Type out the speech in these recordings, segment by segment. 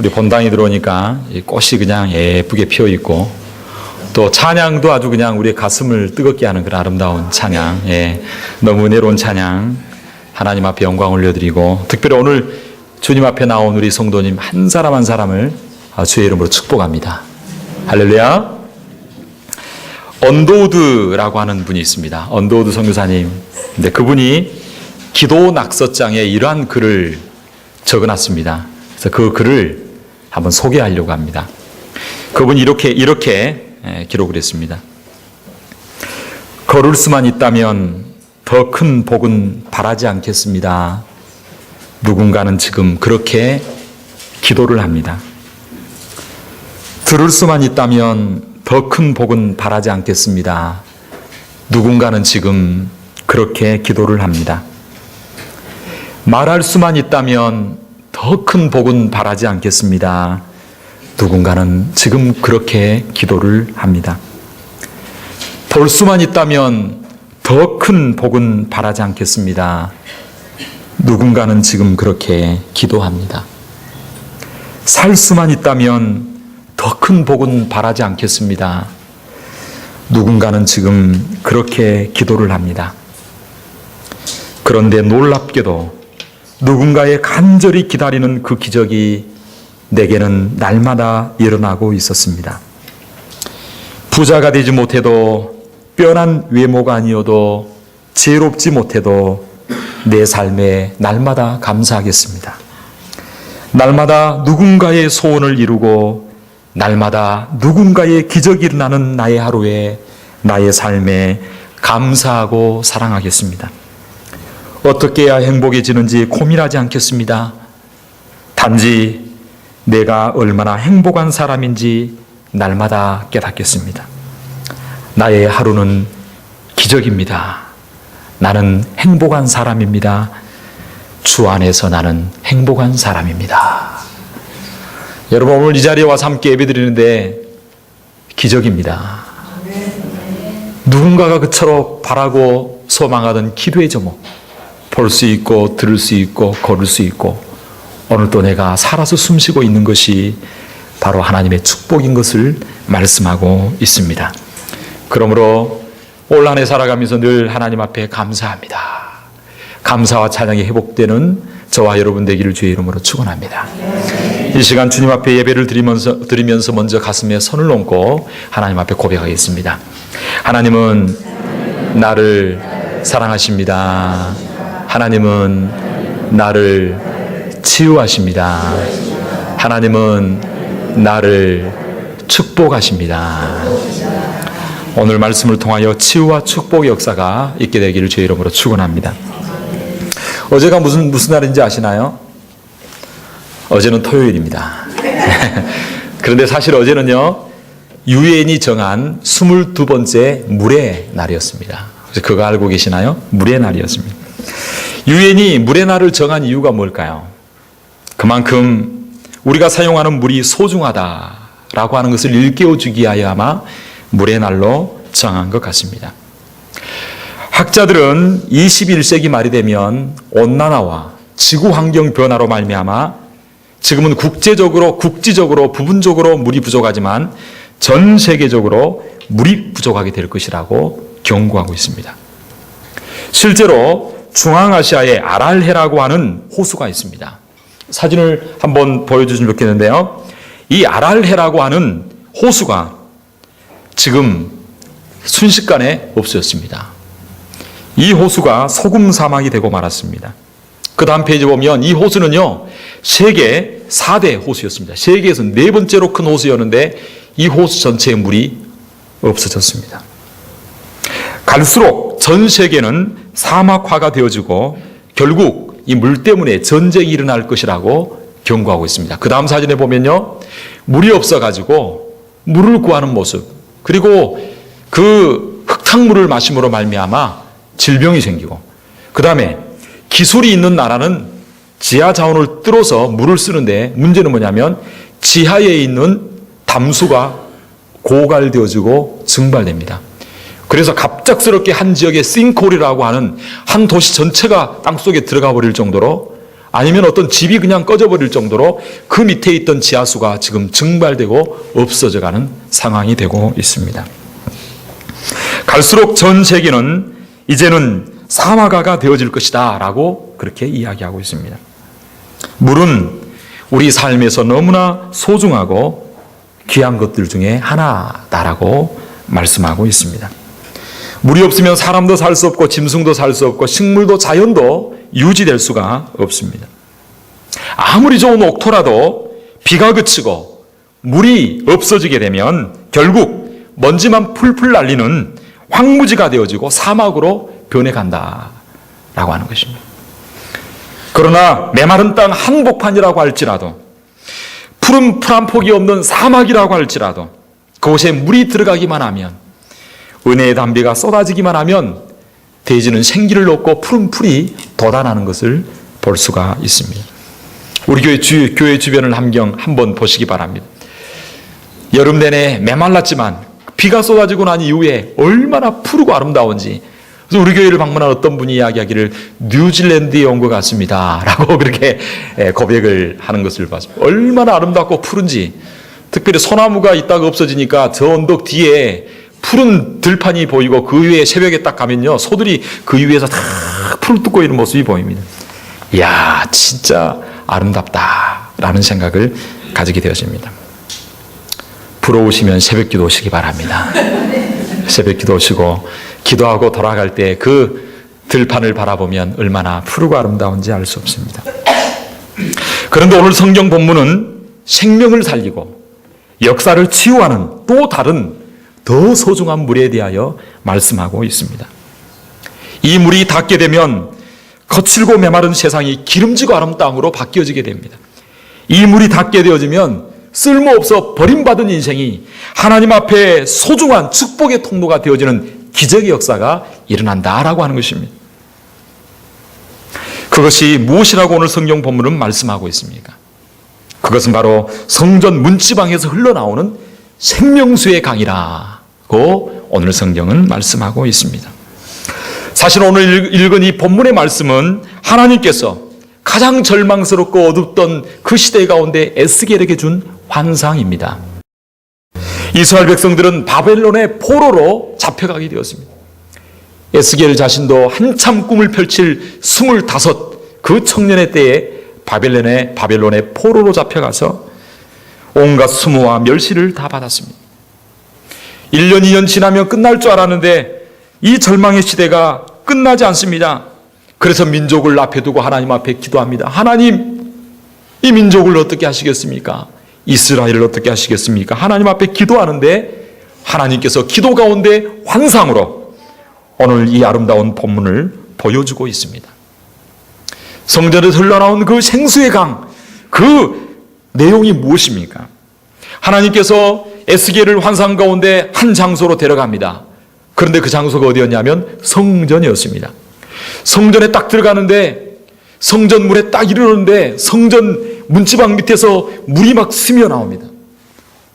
우리 본당에 들어오니까 이 꽃이 그냥 예쁘게 피어 있고 또 찬양도 아주 그냥 우리의 가슴을 뜨겁게 하는 그런 아름다운 찬양, 예, 너무 은혜로운 찬양 하나님 앞에 영광 올려드리고 특별히 오늘 주님 앞에 나온 우리 성도님 한 사람 한 사람을 아, 주의 이름으로 축복합니다. 할렐루야. 언도우드라고 하는 분이 있습니다. 언도우드 선교사님. 근데 그분이 기도 낙서장에 이러한 글을 적어놨습니다. 그래서 그 글을 한번 소개하려고 합니다. 그분이 이렇게 이렇게 예, 기록을 했습니다. 걸을 수만 있다면 더 큰 복은 바라지 않겠습니다. 누군가는 지금 그렇게 기도를 합니다. 들을 수만 있다면 더 큰 복은 바라지 않겠습니다. 누군가는 지금 그렇게 기도를 합니다. 말할 수만 있다면 더 큰 복은 바라지 않겠습니다. 누군가는 지금 그렇게 기도를 합니다. 볼 수만 있다면 더 큰 복은 바라지 않겠습니다. 누군가는 지금 그렇게 기도합니다. 살 수만 있다면 더 큰 복은 바라지 않겠습니다. 누군가는 지금 그렇게 기도를 합니다. 그런데 놀랍게도 누군가의 간절히 기다리는 그 기적이 내게는 날마다 일어나고 있었습니다. 부자가 되지 못해도 뼈난 외모가 아니어도 지혜롭지 못해도 내 삶에 날마다 감사하겠습니다. 날마다 누군가의 소원을 이루고 날마다 누군가의 기적이 일어나는 나의 하루에 나의 삶에 감사하고 사랑하겠습니다. 어떻게 해야 행복해지는지 고민하지 않겠습니다. 단지 내가 얼마나 행복한 사람인지 날마다 깨닫겠습니다. 나의 하루는 기적입니다. 나는 행복한 사람입니다. 주 안에서 나는 행복한 사람입니다. 여러분 오늘 이 자리에 와서 함께 예배드리는데 기적입니다. 누군가가 그처럼 바라고 소망하던 기도의 제목 볼 수 있고 들을 수 있고 걸을 수 있고 오늘 또 내가 살아서 숨쉬고 있는 것이 바로 하나님의 축복인 것을 말씀하고 있습니다. 그러므로 올 한해 살아가면서 늘 하나님 앞에 감사합니다. 감사와 찬양이 회복되는 저와 여러분 되기를 주의 이름으로 축원합니다. 이 시간 주님 앞에 예배를 드리면서 드리면서 먼저 가슴에 손을 얹고 하나님 앞에 고백하겠습니다. 하나님은 나를 사랑하십니다. 하나님은 나를 치유하십니다. 하나님은 나를 축복하십니다. 오늘 말씀을 통하여 치유와 축복의 역사가 있게 되기를 주의 이름으로 축원합니다. 어제가 무슨 무슨 날인지 아시나요? 어제는 토요일입니다. 그런데 사실 어제는요, 유엔이 정한 22번째 물의 날이었습니다. 그거 알고 계시나요? 물의 날이었습니다. 유엔이 물의 날을 정한 이유가 뭘까요? 그만큼 우리가 사용하는 물이 소중하다라고 하는 것을 일깨워주기 위하여 아마 물의 날로 정한 것 같습니다. 학자들은 21세기 말이 되면 온난화와 지구 환경 변화로 말미암아 지금은 국제적으로 국지적으로 부분적으로 물이 부족하지만 전 세계적으로 물이 부족하게 될 것이라고 경고하고 있습니다. 실제로 중앙아시아에 아랄해라고 하는 호수가 있습니다. 사진을 한번 보여주시면 좋겠는데요. 이 아랄해라고 하는 호수가 지금 순식간에 없어졌습니다. 이 호수가 소금 사막이 되고 말았습니다. 그 다음 페이지 보면 이 호수는요, 세계 4대 호수였습니다. 세계에서 네 번째로 큰 호수였는데 이 호수 전체의 물이 없어졌습니다. 갈수록 전 세계는 사막화가 되어지고 결국 이 물 때문에 전쟁이 일어날 것이라고 경고하고 있습니다. 그 다음 사진에 보면요, 물이 없어가지고 물을 구하는 모습, 그리고 그 흙탕물을 마심으로 말미암아 질병이 생기고, 그 다음에 기술이 있는 나라는 지하 자원을 뚫어서 물을 쓰는데 문제는 뭐냐면 지하에 있는 담수가 고갈되어지고 증발됩니다. 그래서 갑작스럽게 한 지역의 싱크홀이라고 하는 한 도시 전체가 땅속에 들어가 버릴 정도로 아니면 어떤 집이 그냥 꺼져버릴 정도로 그 밑에 있던 지하수가 지금 증발되고 없어져 가는 상황이 되고 있습니다. 갈수록 전 세계는 이제는 사마가가 되어질 것이다 라고 그렇게 이야기하고 있습니다. 물은 우리 삶에서 너무나 소중하고 귀한 것들 중에 하나다라고 말씀하고 있습니다. 물이 없으면 사람도 살 수 없고 짐승도 살 수 없고 식물도 자연도 유지될 수가 없습니다. 아무리 좋은 옥토라도 비가 그치고 물이 없어지게 되면 결국 먼지만 풀풀 날리는 황무지가 되어지고 사막으로 변해간다 라고 하는 것입니다. 그러나 메마른 땅 한복판이라고 할지라도 푸른 풀 한 폭이 없는 사막이라고 할지라도 그곳에 물이 들어가기만 하면 은혜의 담비가 쏟아지기만 하면 대지는 생기를 얻고 푸른 풀이 돋아나는 것을 볼 수가 있습니다. 우리 교회 주, 교회 주변을 함경 한번 보시기 바랍니다. 여름 내내 메말랐지만 비가 쏟아지고 난 이후에 얼마나 푸르고 아름다운지 그래서 우리 교회를 방문한 어떤 분이 이야기하기를 뉴질랜드에 온 것 같습니다. 라고 그렇게 예, 고백을 하는 것을 봤습니다. 얼마나 아름답고 푸른지 특별히 소나무가 있다가 없어지니까 저 언덕 뒤에 푸른 들판이 보이고 그 위에 새벽에 딱 가면요 소들이 그 위에서 다 풀을 뜯고 있는 모습이 보입니다. 이야 진짜 아름답다라는 생각을 가지게 되었습니다. 부러우시면 새벽 기도 오시기 바랍니다. 새벽 기도 오시고 기도하고 돌아갈 때 그 들판을 바라보면 얼마나 푸르고 아름다운지 알 수 없습니다. 그런데 오늘 성경 본문은 생명을 살리고 역사를 치유하는 또 다른 더 소중한 물에 대하여 말씀하고 있습니다. 이 물이 닿게 되면 거칠고 메마른 세상이 기름지고 아름 땅으로 바뀌어지게 됩니다. 이 물이 닿게 되어지면 쓸모없어 버림받은 인생이 하나님 앞에 소중한 축복의 통로가 되어지는 기적의 역사가 일어난다라고 하는 것입니다. 그것이 무엇이라고 오늘 성경 본문은 말씀하고 있습니까? 그것은 바로 성전 문지방에서 흘러나오는 생명수의 강이라고 오늘 성경은 말씀하고 있습니다. 사실 오늘 읽은 이 본문의 말씀은 하나님께서 가장 절망스럽고 어둡던 그 시대 가운데 에스겔에게 준 환상입니다. 이스라엘 백성들은 바벨론의 포로로 잡혀가게 되었습니다. 에스겔 자신도 한참 꿈을 펼칠 스물다섯 그 청년의 때에 바벨론의 바벨론의 포로로 잡혀가서 온갖 수모와 멸시를 다 받았습니다. 1년, 2년 지나면 끝날 줄 알았는데 이 절망의 시대가 끝나지 않습니다. 그래서 민족을 앞에 두고 하나님 앞에 기도합니다. 하나님, 이 민족을 어떻게 하시겠습니까? 이스라엘을 어떻게 하시겠습니까? 하나님 앞에 기도하는데 하나님께서 기도 가운데 환상으로 오늘 이 아름다운 본문을 보여주고 있습니다. 성전에서 흘러나온 그 생수의 강, 그 내용이 무엇입니까? 하나님께서 에스겔을 환상 가운데 한 장소로 데려갑니다. 그런데 그 장소가 어디였냐면 성전이었습니다. 성전에 딱 들어가는데 성전 물에 딱 이르는데 성전 문지방 밑에서 물이 막 스며 나옵니다.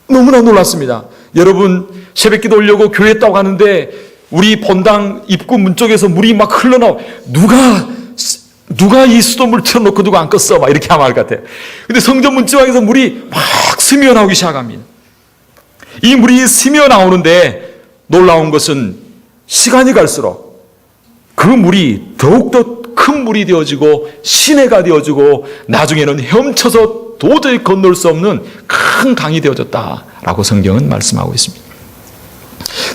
너무나 놀랐습니다. 여러분 새벽 기도 올려고 교회 따고 가는데 우리 본당 입구 문 쪽에서 물이 막 흘러나오. 누가 누가 이 수돗물 틀어놓고 누가 안 껐어? 막 이렇게 하면 알것 같아요. 근데 성전 문지방에서 물이 막 스며 나오기 시작합니다. 이 물이 스며 나오는데 놀라운 것은 시간이 갈수록 그 물이 더욱더 큰 물이 되어지고 시내가 되어지고 나중에는 헤엄쳐서 도저히 건널 수 없는 큰 강이 되어졌다라고 성경은 말씀하고 있습니다.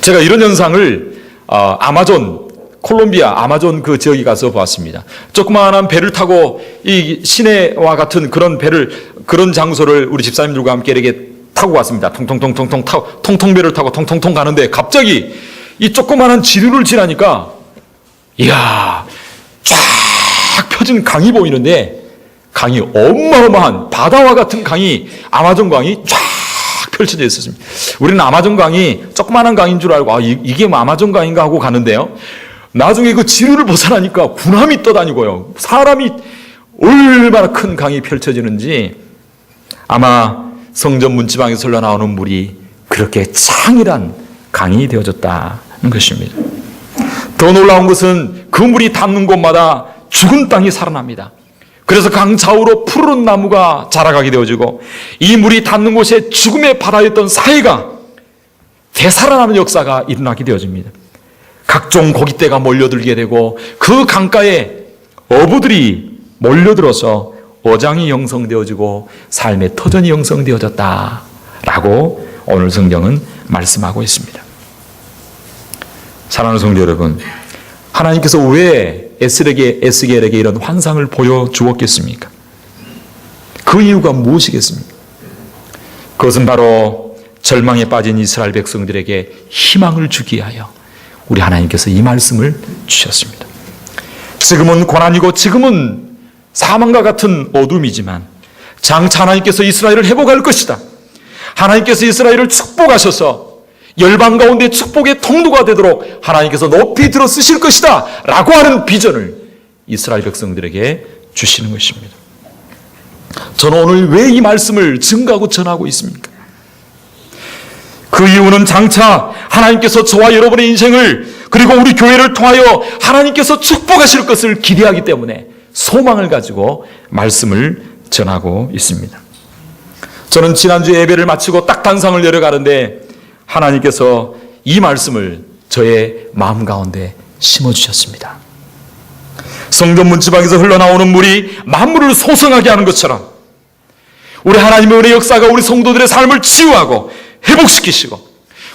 제가 이런 현상을 어, 아마존 콜롬비아 아마존 그 지역에 가서 보았습니다. 조그마한 배를 타고 이 시내와 같은 그런 배를 그런 장소를 우리 집사님들과 함께 이렇게 타고 갔습니다. 통통통통통 타고 통통 배를 타고 통통통 가는데 갑자기 이 조그마한 지류를 지나니까 이야 쫙 펴진 강이 보이는데 강이 어마어마한 바다와 같은 강이 아마존 강이 쫙 펼쳐져 있었습니다. 우리는 아마존 강이 조그마한 강인 줄 알고 아, 이, 이게 뭐 아마존 강인가 하고 가는데요. 나중에 그 지류를 벗어나니까 군함이 떠다니고요. 사람이 얼마나 큰 강이 펼쳐지는지 아마 성전 문지방에서 흘러 나오는 물이 그렇게 창이란 강이 되어졌다는 것입니다. 더 놀라운 것은 그 물이 닿는 곳마다 죽은 땅이 살아납니다. 그래서 강 좌우로 푸르른 나무가 자라가게 되어지고 이 물이 닿는 곳에 죽음의 바다였던 사해가 되살아나는 역사가 일어나게 되어집니다. 각종 고깃대가 몰려들게 되고 그 강가에 어부들이 몰려들어서 어장이 형성되어지고 삶의 터전이 형성되어졌다라고 오늘 성경은 말씀하고 있습니다. 사랑하는 성도 여러분, 하나님께서 왜 에스겔에게, 에스겔에게 이런 환상을 보여주었겠습니까? 그 이유가 무엇이겠습니까? 그것은 바로 절망에 빠진 이스라엘 백성들에게 희망을 주기 위하여 우리 하나님께서 이 말씀을 주셨습니다. 지금은 고난이고 지금은 사망과 같은 어둠이지만 장차 하나님께서 이스라엘을 회복할 것이다. 하나님께서 이스라엘을 축복하셔서 열방 가운데 축복의 통로가 되도록 하나님께서 높이 들어 쓰실 것이다. 라고 하는 비전을 이스라엘 백성들에게 주시는 것입니다. 저는 오늘 왜 이 말씀을 증가하고 전하고 있습니까? 그 이유는 장차 하나님께서 저와 여러분의 인생을 그리고 우리 교회를 통하여 하나님께서 축복하실 것을 기대하기 때문에 소망을 가지고 말씀을 전하고 있습니다. 저는 지난주 예배를 마치고 딱 단상을 내려가는데 하나님께서 이 말씀을 저의 마음 가운데 심어주셨습니다. 성전 문지방에서 흘러나오는 물이 만물을 소성하게 하는 것처럼 우리 하나님의 은혜 역사가 우리 성도들의 삶을 치유하고 회복시키시고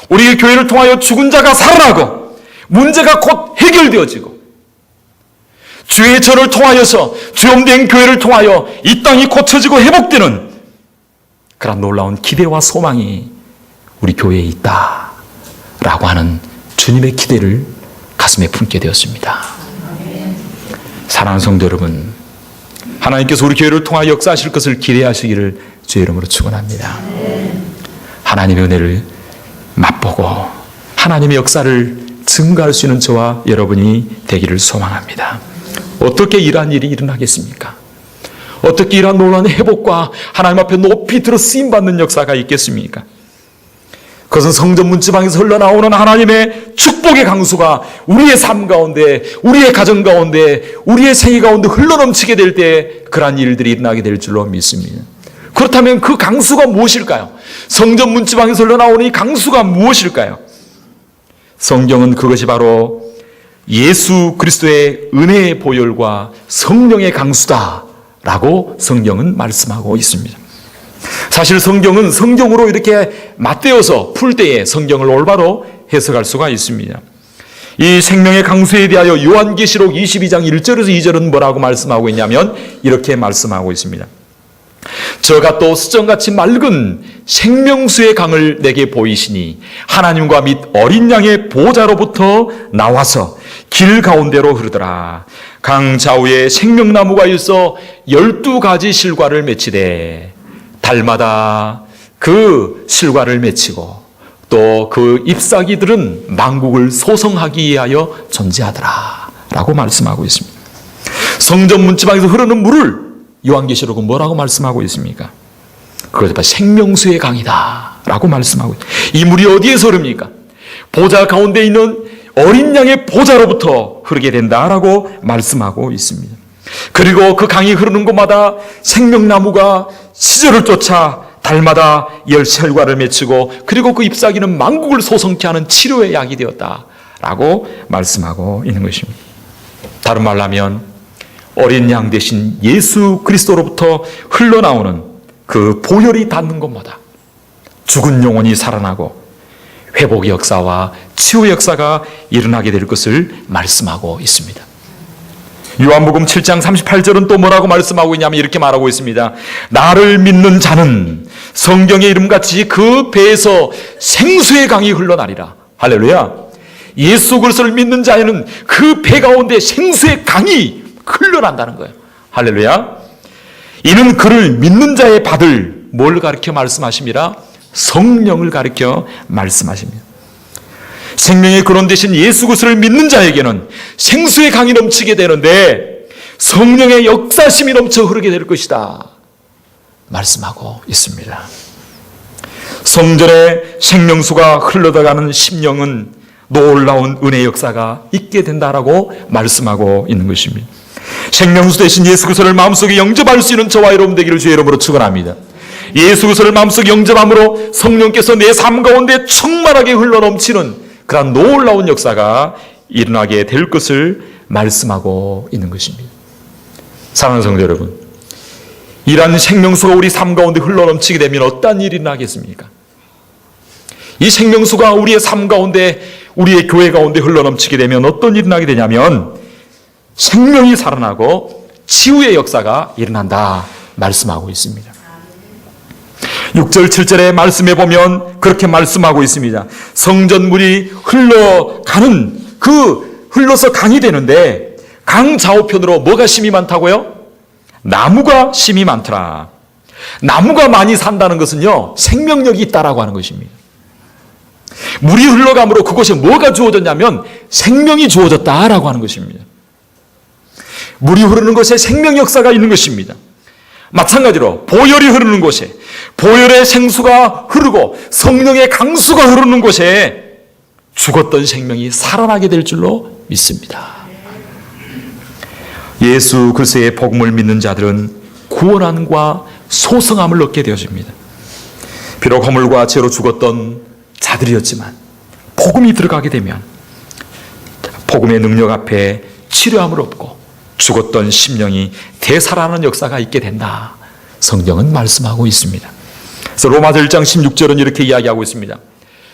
우리의 교회를 통하여 죽은 자가 살아나고 문제가 곧 해결되어지고 주의 전을 통하여서 주염된 교회를 통하여 이 땅이 고쳐지고 회복되는 그런 놀라운 기대와 소망이 우리 교회에 있다. 라고 하는 주님의 기대를 가슴에 품게 되었습니다. 사랑하는 성도 여러분, 하나님께서 우리 교회를 통하여 역사하실 것을 기대하시기를 주의 이름으로 축원합니다. 하나님의 은혜를 맛보고 하나님의 역사를 증가할 수 있는 저와 여러분이 되기를 소망합니다. 어떻게 이러한 일이 일어나겠습니까? 어떻게 이러한 놀라운 회복과 하나님 앞에 높이 들어 쓰임 받는 역사가 있겠습니까? 그것은 성전 문지방에서 흘러나오는 하나님의 축복의 강수가 우리의 삶 가운데, 우리의 가정 가운데, 우리의 생애 가운데 흘러넘치게 될 때 그러한 일들이 일어나게 될 줄로 믿습니다. 그렇다면 그 강수가 무엇일까요? 성전 문지방에서 흘러나오는 이 강수가 무엇일까요? 성경은 그것이 바로 예수 그리스도의 은혜의 보혈과 성령의 강수다라고 성경은 말씀하고 있습니다. 사실 성경은 성경으로 이렇게 맞대어서 풀 때에 성경을 올바로 해석할 수가 있습니다. 이 생명의 강수에 대하여 요한계시록 22장 1절에서 2절은 뭐라고 말씀하고 있냐면 이렇게 말씀하고 있습니다. 저가 또 수정같이 맑은 생명수의 강을 내게 보이시니 하나님과 및 어린 양의 보좌로부터 나와서 길 가운데로 흐르더라. 강 좌우에 생명나무가 있어 열두 가지 실과를 맺히되 달마다 그 실과를 맺히고 또 그 잎사귀들은 망국을 소성하기 위하여 존재하더라. 라고 말씀하고 있습니다. 성전 문지방에서 흐르는 물을 요한계시록은 뭐라고 말씀하고 있습니까? 그것이 생명수의 강이다. 라고 말씀하고. 이 물이 어디에서 흐릅니까? 보좌 가운데 있는 어린 양의 보좌로부터 흐르게 된다라고 말씀하고 있습니다. 그리고 그 강이 흐르는 곳마다 생명나무가 시절을 쫓아 달마다 열sel과를 맺히고 그리고 그 잎사귀는 망국을 소성케 하는 치료의 약이 되었다라고 말씀하고 있는 것입니다. 다른 말로 하면 어린 양 대신 예수 그리스도로부터 흘러나오는 그 보혈이 닿는 곳마다 죽은 영혼이 살아나고 회복의 역사와 치유의 역사가 일어나게 될 것을 말씀하고 있습니다. 요한복음 7장 38절은 또 뭐라고 말씀하고 있냐면 이렇게 말하고 있습니다. 나를 믿는 자는 성경의 이름같이 그 배에서 생수의 강이 흘러나리라. 할렐루야. 예수 그리스도를 믿는 자에는 그 배 가운데 생수의 강이 흘러난다는 거예요. 할렐루야. 이는 그를 믿는 자의 받을 뭘 가르쳐 말씀하십니다. 성령을 가르쳐 말씀하십니다. 생명의 근원 되신 예수 그리스도를 믿는 자에게는 생수의 강이 넘치게 되는데 성령의 역사심이 넘쳐 흐르게 될 것이다. 말씀하고 있습니다. 성전의 생명수가 흘러들어가는 심령은 놀라운 은혜 역사가 있게 된다라고 말씀하고 있는 것입니다. 생명수 대신 예수 그리스도를 마음속에 영접할 수 있는 저와 여러분 되기를 주의 이름으로 축원합니다. 예수 그리스도를 마음속에 영접함으로 성령께서 내 삶 가운데 충만하게 흘러넘치는 그런 놀라운 역사가 일어나게 될 것을 말씀하고 있는 것입니다. 사랑하는 성도 여러분, 이러한 생명수가 우리 삶 가운데 흘러넘치게 되면 어떤 일이 나겠습니까? 이 생명수가 우리의 삶 가운데, 우리의 교회 가운데 흘러넘치게 되면 어떤 일이 나게 되냐면 생명이 살아나고 치유의 역사가 일어난다 말씀하고 있습니다. 6절, 7절의 말씀에 보면 그렇게 말씀하고 있습니다. 성전물이 흘러가는 그 흘러서 강이 되는데 강 좌우편으로 뭐가 심이 많다고요? 나무가 심이 많더라. 나무가 많이 산다는 것은요, 생명력이 있다라고 하는 것입니다. 물이 흘러감으로 그곳에 뭐가 주어졌냐면 생명이 주어졌다라고 하는 것입니다. 물이 흐르는 곳에 생명 역사가 있는 것입니다. 마찬가지로 보혈이 흐르는 곳에 보혈의 생수가 흐르고 성령의 강수가 흐르는 곳에 죽었던 생명이 살아나게 될 줄로 믿습니다. 예수 그리스도의 복음을 믿는 자들은 구원함과 소성함을 얻게 되어집니다. 비록 허물과 죄로 죽었던 자들이었지만 복음이 들어가게 되면 복음의 능력 앞에 치료함을 얻고 죽었던 심령이 되살아나는 역사가 있게 된다. 성경은 말씀하고 있습니다. 그래서 로마서 1장 16절은 이렇게 이야기하고 있습니다.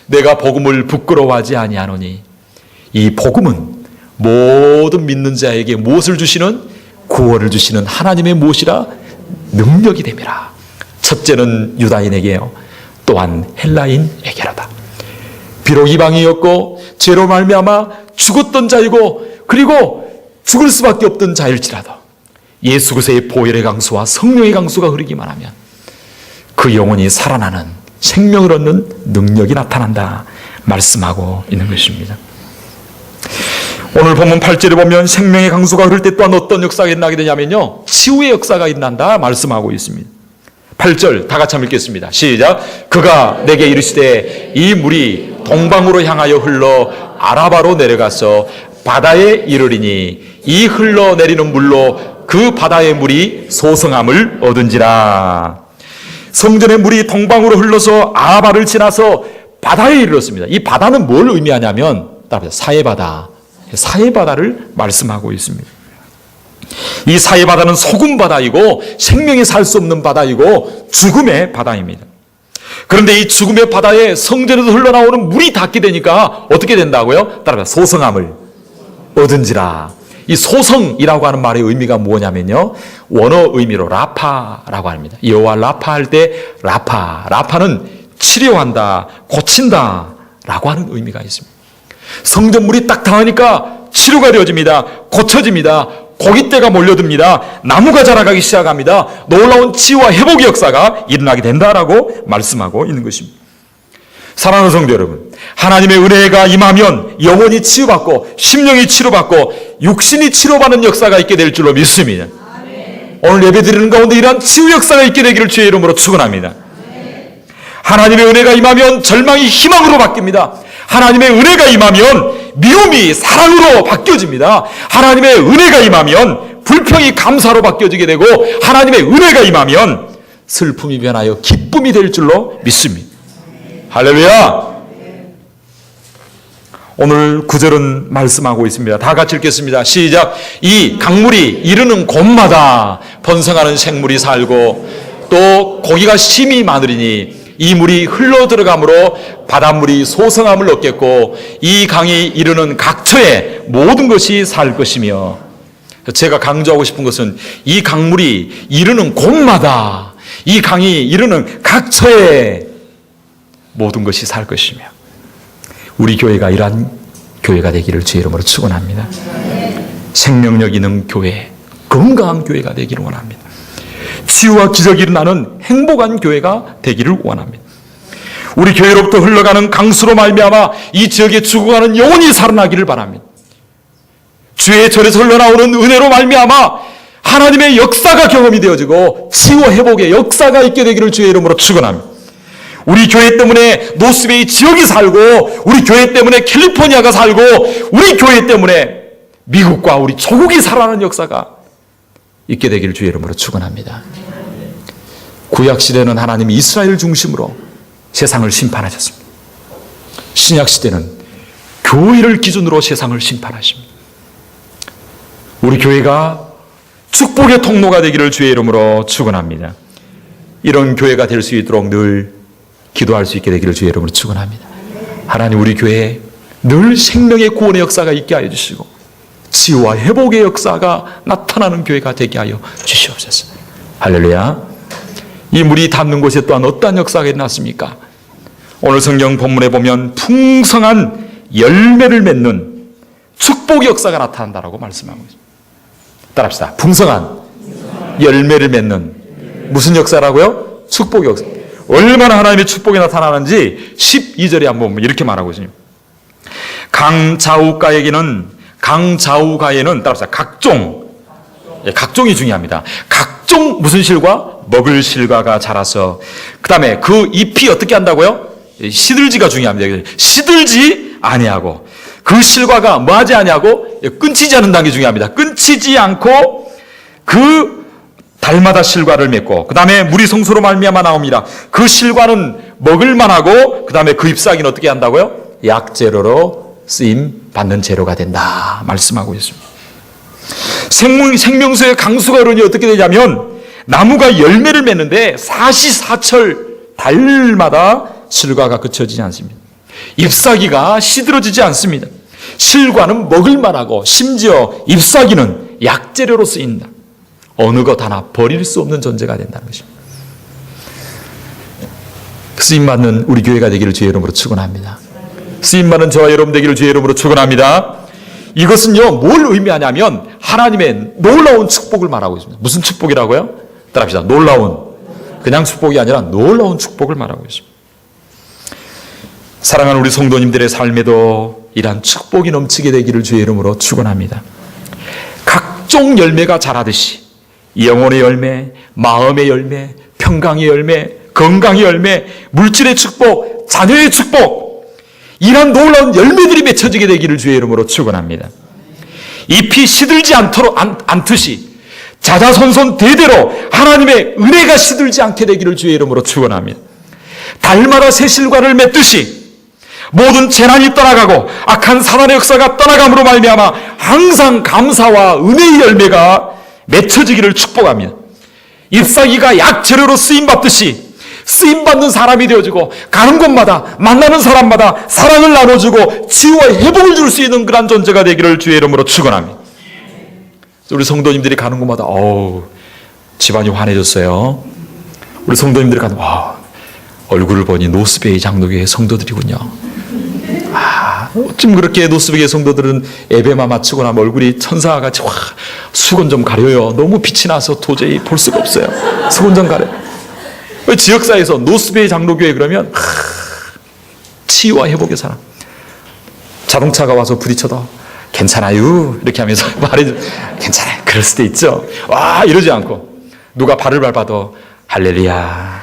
내가 복음을 부끄러워하지 아니하노니 이 복음은 모든 믿는 자에게 무엇을 주시는 구원을 주시는 하나님의 무엇이라 능력이 됨이라. 첫째는 유다인에게요. 또한 헬라인에게라다. 비록 이방이었고 죄로 말미암아 죽었던 자이고 그리고 죽을 수밖에 없던 자일지라도 예수 그리스도의 보혈의 강수와 성령의 강수가 흐르기만 하면 그 영혼이 살아나는 생명을 얻는 능력이 나타난다 말씀하고 있는 것입니다. 오늘 본문 8절에 보면 생명의 강수가 흐를 때 또한 어떤 역사가 일어나게 되냐면요. 치유의 역사가 일어난다 말씀하고 있습니다. 8절 다 같이 읽겠습니다. 시작. 그가 내게 이르시되 이 물이 동방으로 향하여 흘러 아라바로 내려가서 바다에 이르리니 이 흘러내리는 물로 그 바다의 물이 소성함을 얻은지라. 성전의 물이 동방으로 흘러서 아바를 지나서 바다에 이르렀습니다. 이 바다는 뭘 의미하냐면 사해바다, 사해바다를 말씀하고 있습니다. 이 사해바다는 소금 바다이고 생명이 살 수 없는 바다이고 죽음의 바다입니다. 그런데 이 죽음의 바다에 성전에서 흘러나오는 물이 닿게 되니까 어떻게 된다고요? 따라서 소성함을 얻은지라. 이 소성이라고 하는 말의 의미가 뭐냐면요. 원어 의미로 라파라고 합니다. 여호와 라파 할 때 라파. 라파는 치료한다, 고친다 라고 하는 의미가 있습니다. 성전물이 딱 닿으니까 치료가 되어집니다. 고쳐집니다. 고깃대가 몰려듭니다. 나무가 자라가기 시작합니다. 놀라운 치유와 회복의 역사가 일어나게 된다라고 말씀하고 있는 것입니다. 사랑하는 성도 여러분, 하나님의 은혜가 임하면 영혼이 치유받고 심령이 치료받고 육신이 치료받는 역사가 있게 될 줄로 믿습니다. 오늘 예배 드리는 가운데 이러한 치유 역사가 있게 되기를 주의 이름으로 축원합니다. 하나님의 은혜가 임하면 절망이 희망으로 바뀝니다. 하나님의 은혜가 임하면 미움이 사랑으로 바뀌어집니다. 하나님의 은혜가 임하면 불평이 감사로 바뀌어지게 되고 하나님의 은혜가 임하면 슬픔이 변하여 기쁨이 될 줄로 믿습니다. 할렐루야! 오늘 구절은 말씀하고 있습니다. 다 같이 읽겠습니다. 시작. 이 강물이 이르는 곳마다 번성하는 생물이 살고 또 고기가 심이 많으리니 이 물이 흘러 들어가므로 바닷물이 소성함을 얻겠고 이 강이 이르는 각처에 모든 것이 살 것이며 제가 강조하고 싶은 것은 이 강물이 이르는 곳마다 이 강이 이르는 각처에 모든 것이 살 것이며 우리 교회가 이러한 교회가 되기를 주의 이름으로 축원합니다. 생명력 있는 교회, 건강한 교회가 되기를 원합니다. 치유와 기적이 일어나는 행복한 교회가 되기를 원합니다. 우리 교회로부터 흘러가는 강수로 말미암아 이 지역에 죽어가는 영혼이 살아나기를 바랍니다. 주의 절에서 흘러나오는 은혜로 말미암아 하나님의 역사가 경험이 되어지고 치유 회복의 역사가 있게 되기를 주의 이름으로 축원합니다. 우리 교회 때문에 노스베이 지역이 살고 우리 교회 때문에 캘리포니아가 살고 우리 교회 때문에 미국과 우리 조국이 살아나는 역사가 있게 되기를 주의 이름으로 축원합니다. 구약 시대는 하나님이 이스라엘 중심으로 세상을 심판하셨습니다. 신약 시대는 교회를 기준으로 세상을 심판하십니다. 우리 교회가 축복의 통로가 되기를 주의 이름으로 축원합니다. 이런 교회가 될 수 있도록 늘 기도할 수 있게 되기를 주의 이름으로 축원합니다. 하나님 우리 교회에 늘 생명의 구원의 역사가 있게 하여 주시고 치유와 회복의 역사가 나타나는 교회가 되게 하여 주시옵소서. 할렐루야. 이 물이 닿는 곳에 또한 어떠한 역사가 일어났습니까? 오늘 성경 본문에 보면 풍성한 열매를 맺는 축복의 역사가 나타난다라고 말씀하고 있습니다. 따라합시다. 풍성한 열매를 맺는 무슨 역사라고요? 축복의 역사. 얼마나 하나님의 축복이 나타나는지 12절에 한번 이렇게 말하고 있습니다. 강자우가에게는 강자우가에는 따라합시다. 각종 예, 각종이 중요합니다. 각종 무슨 실과 먹을 실과가 자라서 그다음에 그 잎이 어떻게 한다고요? 예, 시들지가 중요합니다. 시들지 아니하고 그 실과가 뭐하지 아니하고 예, 끊치지 않는다는 게 중요합니다. 끊치지 않고 그 달마다 실과를 맺고 그 다음에 물이 성소로 말미암아 나옵니다. 그 실과는 먹을 만하고 그 다음에 그 잎사귀는 어떻게 한다고요? 약재료로 쓰임 받는 재료가 된다 말씀하고 있습니다. 생명, 생명수의 강수가 흐르니 어떻게 되냐면 나무가 열매를 맺는데 사시사철 달마다 실과가 그쳐지지 않습니다. 잎사귀가 시들어지지 않습니다. 실과는 먹을 만하고 심지어 잎사귀는 약재료로 쓰인다. 어느 것 하나 버릴 수 없는 존재가 된다는 것입니다. 쓰임 받는 우리 교회가 되기를 주의 이름으로 축원합니다. 쓰임 받는 저와 여러분 되기를 주의 이름으로 축원합니다. 이것은요 뭘 의미하냐면 하나님의 놀라운 축복을 말하고 있습니다. 무슨 축복이라고요? 따라합시다. 놀라운 그냥 축복이 아니라 놀라운 축복을 말하고 있습니다. 사랑하는 우리 성도님들의 삶에도 이러한 축복이 넘치게 되기를 주의 이름으로 축원합니다. 각종 열매가 자라듯이 영혼의 열매, 마음의 열매, 평강의 열매, 건강의 열매, 물질의 축복, 자녀의 축복 이런 놀라운 열매들이 맺혀지게 되기를 주의 이름으로 축원합니다. 잎이 시들지 않도록 않, 않듯이 자자손손 대대로 하나님의 은혜가 시들지 않게 되기를 주의 이름으로 축원합니다. 달마다 새 실과를 맺듯이 모든 재난이 떠나가고 악한 사단의 역사가 떠나감으로 말미암아 항상 감사와 은혜의 열매가 맺혀지기를 축복합니다. 잎사귀가 약재료로 쓰임 받듯이 쓰임 받는 사람이 되어지고 가는 곳마다 만나는 사람마다 사랑을 나눠주고 치유와 회복을 줄 수 있는 그런 존재가 되기를 주의 이름으로 축원합니다. 우리 성도님들이 가는 곳마다 어우 집안이 환해졌어요. 우리 성도님들이 가는 와 얼굴을 보니 노스베이 장로교회 성도들이군요. 아, 어쩜 그렇게 노스베이 성도들은 예배만 마치고 나면 얼굴이 천사와 같이 와 수건 좀 가려요. 너무 빛이 나서 도저히 볼 수가 없어요. 수건 좀 가려. 지역사에서 노스베이 장로교회 그러면 하, 치유와 회복의 사람. 자동차가 와서 부딪혀도 괜찮아요 이렇게 하면서 말해 괜찮아요. 그럴 수도 있죠. 와 이러지 않고 누가 발을 밟아도 할렐루야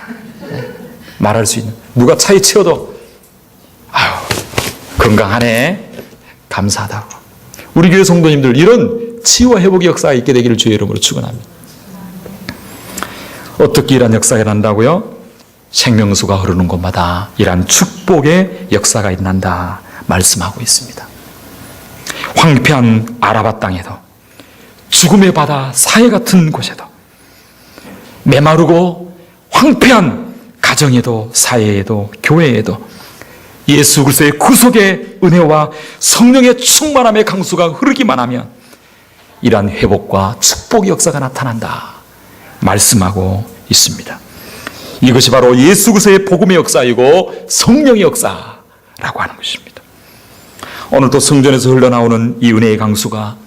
말할 수 있는 누가 차에 아유 건강하네 감사하다고 우리 교회 성도님들 이런 치유와 회복의 역사가 있게 되기를 주의 이름으로 축원합니다. 어떻게 이런 역사가 난다고요? 생명수가 흐르는 곳마다 이러한 축복의 역사가 일어난다 말씀하고 있습니다. 황폐한 아라바 땅에도 죽음의 바다 사해 같은 곳에도 메마르고 황폐한 가정에도 사회에도 교회에도 예수 그리스도의 구속의 은혜와 성령의 충만함의 강수가 흐르기만 하면 이러한 회복과 축복의 역사가 나타난다 말씀하고 있습니다. 이것이 바로 예수 그리스도의 복음의 역사이고 성령의 역사라고 하는 것입니다. 오늘도 성전에서 흘러나오는 이 은혜의 강수가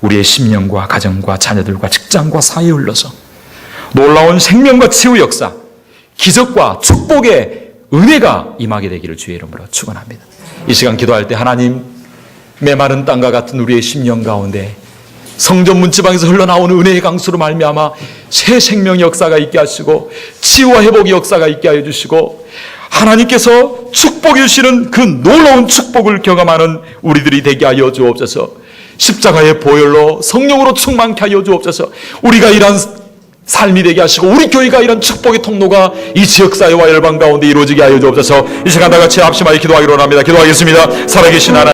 우리의 심령과 가정과 자녀들과 직장과 사회에 흘러서 놀라운 생명과 치유 역사, 기적과 축복의 은혜가 임하게 되기를 주의 이름으로 축원합니다. 이 시간 기도할 때 하나님 메마른 땅과 같은 우리의 심령 가운데 성전 문지방에서 흘러나오는 은혜의 강수로 말미암아 새 생명 역사가 있게 하시고 치유와 회복의 역사가 있게 하여 주시고 하나님께서 축복해 주시는 그 놀라운 축복을 경험하는 우리들이 되게 하여 주옵소서. 십자가의 보혈로 성령으로 충만케 하여 주옵소서. 우리가 이런 삶이 되게 하시고 우리 교회가 이런 축복의 통로가 이 지역사회와 열방 가운데 이루어지게 하여 주옵소서. 이 시간 다 같이 합심하여 기도하기로 합니다. 기도하겠습니다. 살아계신 하나님